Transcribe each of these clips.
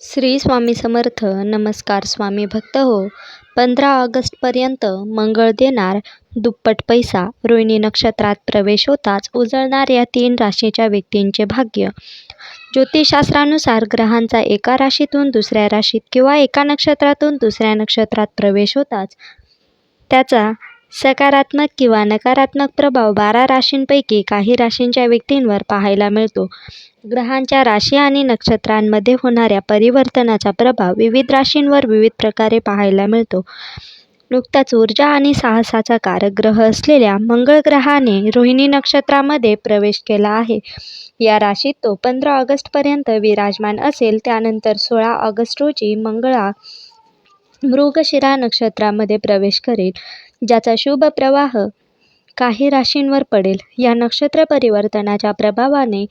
श्री स्वामी समर्थ. नमस्कार स्वामी भक्त हो. पंधरा ऑगस्टपर्यंत मंगळ देणार दुप्पट पैसा. रोहिणी नक्षत्रात प्रवेश होताच उजळणार या तीन राशीच्या व्यक्तींचे भाग्य. ज्योतिषशास्त्रानुसार ग्रहांचा एका राशीतून दुसऱ्या राशीत किंवा एका नक्षत्रातून दुसऱ्या नक्षत्रात प्रवेश होताच त्याचा सकारात्मक किंवा नकारात्मक प्रभाव बारा राशींपैकी काही राशींच्या व्यक्तींवर पाहायला मिळतो. ग्रहांच्या राशी आणि नक्षत्रांमध्ये होणाऱ्या परिवर्तनाचा प्रभाव विविध राशींवर विविध प्रकारे पाहायला मिळतो. नुकताच ऊर्जा आणि साहसाचा कारक ग्रह असलेल्या मंगळ ग्रहाने रोहिणी नक्षत्रामध्ये प्रवेश केला आहे. या राशीत तो पंधरा ऑगस्टपर्यंत विराजमान असेल. त्यानंतर सोळा ऑगस्ट रोजी मंगळा मृगशिरा नक्षत्रामध्ये प्रवेश करेल. ज्याचा शुभ प्रवाह काही राशींवर पडेल. या नक्षत्र परिवर्तनाच्या प्रभावाने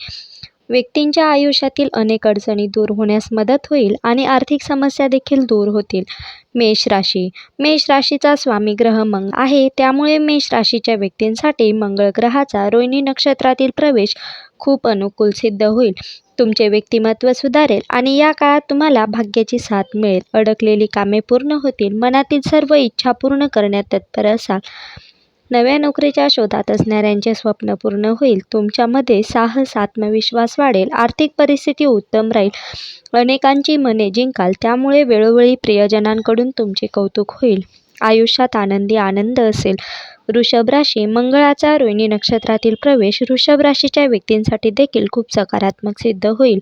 व्यक्तींच्या आयुष्यातील अनेक अडचणी दूर होण्यास मदत होईल आणि आर्थिक समस्या देखील दूर होतील. मेष राशी. मेष राशीचा स्वामी ग्रह मंग आहे. त्यामुळे मेष राशीच्या व्यक्तींसाठी मंगळ ग्रहाचा रोहिणी नक्षत्रातील प्रवेश खूप अनुकूल सिद्ध होईल. तुमचे व्यक्तिमत्व सुधारेल आणि या काळात तुम्हाला भाग्याची साथ मिळेल. अडकलेली कामे पूर्ण होतील. मनातील सर्व इच्छा पूर्ण करण्यात तत्पर असाल. नव्या नोकरीच्या शोधात असणाऱ्यांचे स्वप्न पूर्ण होईल. तुमच्यामध्ये साहस आत्मविश्वास वाढेल. आर्थिक परिस्थिती उत्तम राहील. अनेकांची मने जिंकाल. त्यामुळे वेळोवेळी प्रियजनांकडून तुमचे कौतुक होईल. आयुष्यात आनंदी आनंद असेल. वृषभ राशी मंगळाचा रोहिणी नक्षत्रातील प्रवेश वृषभ राशीच्या व्यक्तींसाठी देखील खूप सकारात्मक सिद्ध होईल.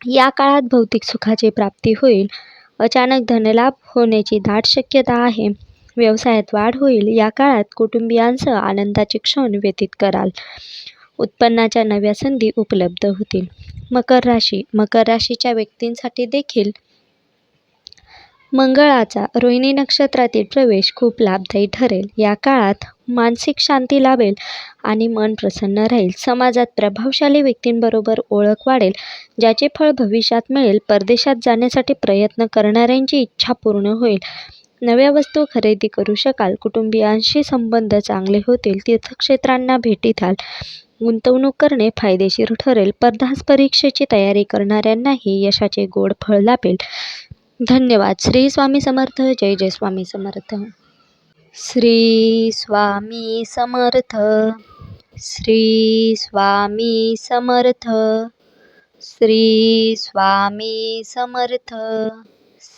या काळात भौतिक सुखाची प्राप्ती होईल. अचानक धनलाभ होण्याची दाट शक्यता आहे. व्यवसायात वाढ होईल या काळात कुटुंबियांसह आनंदाचे क्षण व्यतीत कराल. उत्पन्नाच्या नव्या संधी उपलब्ध होतील. मकर राशी मकर राशीच्या व्यक्तींसाठी देखील मंगळाचा रोहिणी नक्षत्रातील प्रवेश खूप लाभदायी ठरेल. या काळात मानसिक शांती लाभेल आणि मन प्रसन्न राहील. समाजात प्रभावशाली व्यक्तींबरोबर ओळख वाढेल ज्याचे फळ भविष्यात मिळेल. परदेशात जाण्यासाठी प्रयत्न करणाऱ्यांची इच्छा पूर्ण होईल. नव्या वस्तू खरेदी करू शकाल. कुटुंबियांशी संबंध चांगले होतील. तीर्थक्षेत्रांना भेटी द्याल. गुंतवणूक करणे फायदेशीर ठरेल. स्पर्धा परीक्षेची तयारी करणाऱ्यांनाही यशाचे गोड फळ लाभेल. धन्यवाद. श्री स्वामी समर्थ. जय जय स्वामी समर्थ. श्री स्वामी समर्थ. श्री स्वामी समर्थ. श्री स्वामी समर्थ.